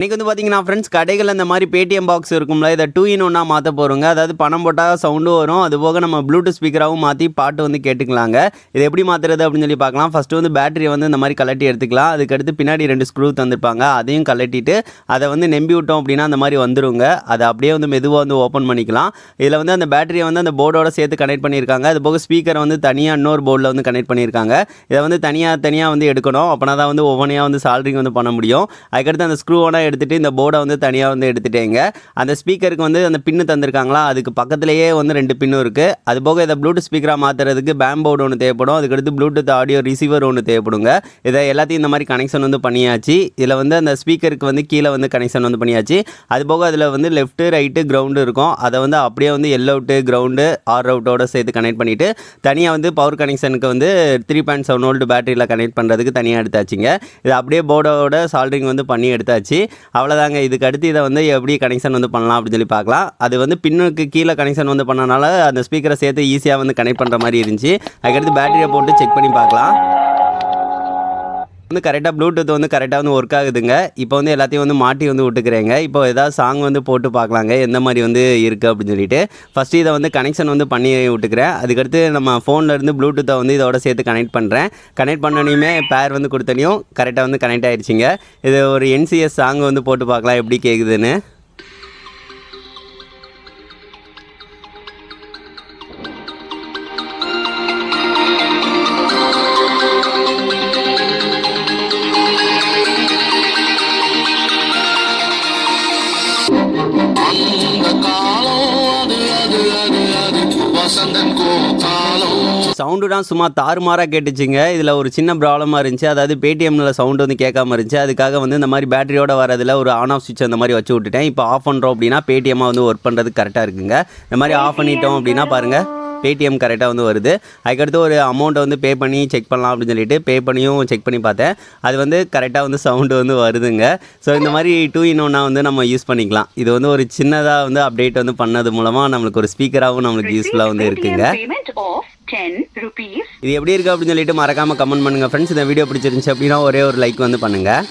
இன்றைக்கி வந்து பார்த்தீங்கன்னா ஃப்ரெண்ட்ஸ் கடைகளில் இந்த மாதிரி பேடிஎம் பாக்ஸ் இருக்கும்ல இதை டூ இன் ஒன்னாக மாற்ற போகிறோங்க அதாவது பணம் போட்டால் சவுண்டும் வரும். அது போக நம்ம ப்ளூடூத் ஸ்பீக்கராகவும் மாற்றி பாட்டு வந்து கேட்டுக்கலாங்க. இது எப்படி மாற்றுறது அப்படின்னு சொல்லி பார்க்கலாம். ஃபஸ்ட்டு வந்து பேட்டரியை வந்து இந்த மாதிரி கலட்டி எடுத்துக்கலாம். அதுக்கடுத்து பின்னாடி ரெண்டு ஸ்க்ரூ தந்திருப்பாங்க. அதையும் கலட்டிட்டு அதை வந்து நம்பி விட்டோம் அப்படின்னா அந்த மாதிரி வந்துருங்க. அதை அப்படியே வந்து மெதுவாக வந்து ஓப்பன் பண்ணிக்கலாம். இதில் வந்து அந்த பேட்டரியை வந்து அந்த போர்டோட சேர்த்து கனெக்ட் பண்ணியிருக்காங்க. அது போக ஸ்பீக்கரை வந்து தனியாக இன்னொரு போர்டில் வந்து கனெக்ட் பண்ணியிருக்காங்க. இதை வந்து தனியாக தனியாக வந்து எடுக்கணும். அப்போனா தான் வந்து ஒவ்வொன்றையாக வந்து சால்ரிங் வந்து பண்ண முடியும். அதுக்கடுத்து அந்த ஸ்க்ரூவோட எடுத்துகிட்டு இந்த போர்டை வந்து தனியாக வந்து எடுத்துட்டேங்க. அந்த ஸ்பீக்கருக்கு வந்து அந்த பின்னு தந்திருக்காங்களா? அதுக்கு பக்கத்துலேயே வந்து ரெண்டு பின்னும் இருக்குது அது போக இதை ப்ளூடூத் ஸ்பீக்கராக மாற்றுறதுக்கு பேம் போர்டு ஒன்று தேவைப்படும். அதுக்கடுத்து ப்ளூடூத் ஆடியோ ரிசீவர் ஒன்று தேவைப்படுங்க. இதை எல்லாத்தையும் இந்த மாதிரி கனெக்ஷன் வந்து பண்ணியாச்சு. இதில் வந்து அந்த ஸ்பீக்கருக்கு வந்து கீழே வந்து கனெக்ஷன் வந்து பண்ணியாச்சு. அது போக அதில் வந்து லெஃப்ட்டு ரைட்டு கிரவுண்டு இருக்கும். அதை வந்து அப்படியே வந்து எல் அவுட்டு கிரவுண்டு ஆர் அவுட்டோட சேர்த்து கனெக்ட் பண்ணிவிட்டு தனியாக வந்து பவர் கனெக்ஷனுக்கு வந்து த்ரீ பாயிண்ட் செவன் வோல்ட் பேட்டரியில் கனெக்ட் பண்ணுறதுக்கு தனியாக எடுத்தாச்சுங்க. இது அப்படியே போர்டோட சால்ட்ரிங் வந்து பண்ணி எடுத்தாச்சு. அவ்வளோதாங்க இதுக்கு அடுத்து இதை வந்து எப்படி கனெக்ஷன் வந்து பண்ணலாம் அப்படின்னு சொல்லி பார்க்கலாம். அது வந்து பின்னுக்கு கீழே கனெக்ஷன் வந்து பண்ணனால அந்த ஸ்பீக்கரை சேர்த்து ஈஸியாக வந்து கனெக்ட் பண்ணுற மாதிரி இருந்துச்சு. அதுக்கடுத்து பேட்டரியை போட்டு செக் பண்ணி பார்க்கலாம். வந்து கரெக்டாக ப்ளூடூத் வந்து கரெக்டாக வந்து ஒர்க் ஆகுதுங்க. இப்போ வந்து எல்லாத்தையும் வந்து மாட்டி வந்து விட்டுக்கிறேங்க. இப்போ ஏதாவது சாங் வந்து போட்டு பார்க்கலாங்க. எந்த மாதிரி வந்து இருக்குது அப்படின்னு சொல்லிட்டு. ஃபஸ்ட்டு இதை வந்து கனெக்ஷன் வந்து பண்ணி விட்டுக்கிறேன். அதுக்கடுத்து நம்ம ஃபோனில் இருந்து ப்ளூடூத்தை வந்து இதோட சேர்த்து கனெக்ட் பண்ணுறேன் கனெக்ட் பண்ணனையுமே பேர் வந்து கொடுத்தனையும் கரெக்டாக வந்து கனெக்ட் ஆகிடுச்சிங்க இது ஒரு என்சிஎஸ் சாங் வந்து போட்டு பார்க்கலாம் எப்படி கேட்குதுன்னு சவுண்டுலாம் சும்மா தாறுமாறாக கேட்டுச்சுங்க. இதில் ஒரு சின்ன ப்ராப்ளமாக இருந்துச்சு. அதாவது பேடிஎம்மில் சவுண்டு வந்து கேட்காம இருந்துச்சு. அதுக்காக வந்து இந்த மாதிரி பேட்டரியோட வரதில் ஒரு ஆன் ஆஃப் சுவிட்ச் அந்த மாதிரி வச்சு விட்டுட்டேன். இப்போ ஆஃப் பண்ணுறோம் அப்படின்னா பேடிஎம்மாக வந்து ஒர்க் பண்ணுறது கரெக்டாக இருக்குங்க. இந்த மாதிரி ஆஃப் பண்ணிட்டோம் அப்படின்னா பாருங்கள் பேடிஎம் கரெக்டாக வந்து வருது. அதுக்கடுத்து ஒரு அமௌண்ட்டை வந்து பே பண்ணி செக் பண்ணலாம் அப்படின்னு சொல்லிட்டு பே பண்ணியும் செக் பண்ணி பார்த்தேன். அது வந்து கரெக்டாக வந்து சவுண்டு வந்து வருதுங்க. ஸோ இந்த மாதிரி டூ இன் ஒன்னாக வந்து நம்ம யூஸ் பண்ணிக்கலாம். இது வந்து ஒரு சின்னதாக வந்து அப்டேட் வந்து பண்ணது மூலமாக நம்மளுக்கு ஒரு ஸ்பீக்கராகவும் நம்மளுக்கு யூஸ்ஃபுல்லாக வந்து இருக்குங்க. payment of 10 rupees. இது எப்படி இருக்குது அப்படின்னு சொல்லிட்டு மறக்காமல் கமெண்ட் பண்ணுங்கள் ஃப்ரெண்ட்ஸ் இந்த வீடியோ பிடிச்சிருந்துச்சு அப்படின்னா ஒரே ஒரு லைக் வந்து பண்ணுங்கள்